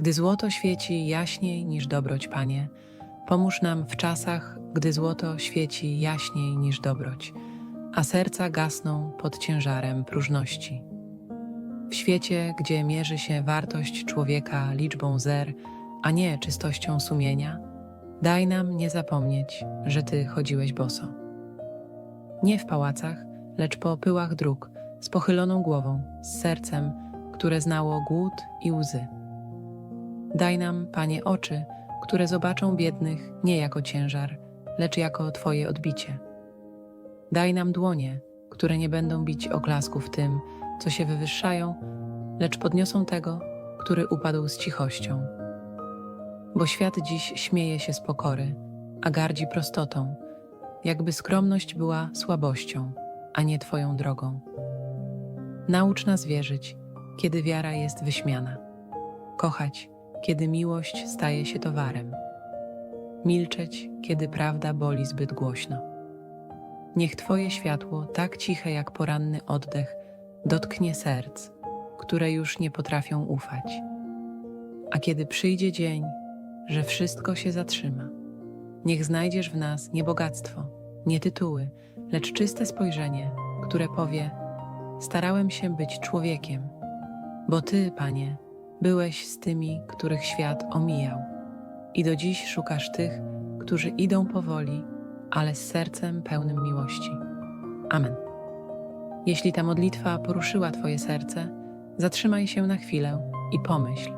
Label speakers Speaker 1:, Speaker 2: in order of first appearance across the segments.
Speaker 1: Gdy złoto świeci jaśniej niż dobroć, Panie, pomóż nam w czasach, gdy złoto świeci jaśniej niż dobroć, a serca gasną pod ciężarem próżności. W świecie, gdzie mierzy się wartość człowieka liczbą zer, a nie czystością sumienia, daj nam nie zapomnieć, że Ty chodziłeś boso. Nie w pałacach, lecz po pyłach dróg, z pochyloną głową, z sercem, które znało głód i łzy. Daj nam, Panie, oczy, które zobaczą biednych nie jako ciężar, lecz jako Twoje odbicie. Daj nam dłonie, które nie będą bić oklasków tym, co się wywyższają, lecz podniosą tego, który upadł z cichością. Bo świat dziś śmieje się z pokory, a gardzi prostotą, jakby skromność była słabością, a nie Twoją drogą. Naucz nas wierzyć, kiedy wiara jest wyśmiana, kochać, kiedy miłość staje się towarem, milczeć, kiedy prawda boli zbyt głośno. Niech Twoje światło, tak ciche jak poranny oddech, dotknie serc, które już nie potrafią ufać. A kiedy przyjdzie dzień, że wszystko się zatrzyma, niech znajdziesz w nas nie bogactwo, nie tytuły, lecz czyste spojrzenie, które powie: Starałem się być człowiekiem, bo Ty, Panie, byłeś z tymi, których świat omijał, i do dziś szukasz tych, którzy idą powoli, ale z sercem pełnym miłości. Amen. Jeśli ta modlitwa poruszyła Twoje serce, zatrzymaj się na chwilę i pomyśl,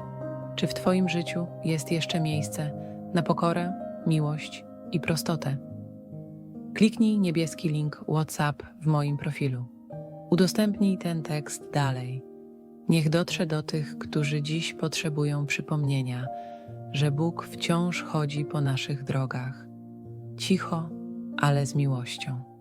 Speaker 1: czy w Twoim życiu jest jeszcze miejsce na pokorę, miłość i prostotę. Kliknij niebieski link WhatsApp w moim profilu. Udostępnij ten tekst dalej. Niech dotrze do tych, którzy dziś potrzebują przypomnienia, że Bóg wciąż chodzi po naszych drogach. Cicho, ale z miłością.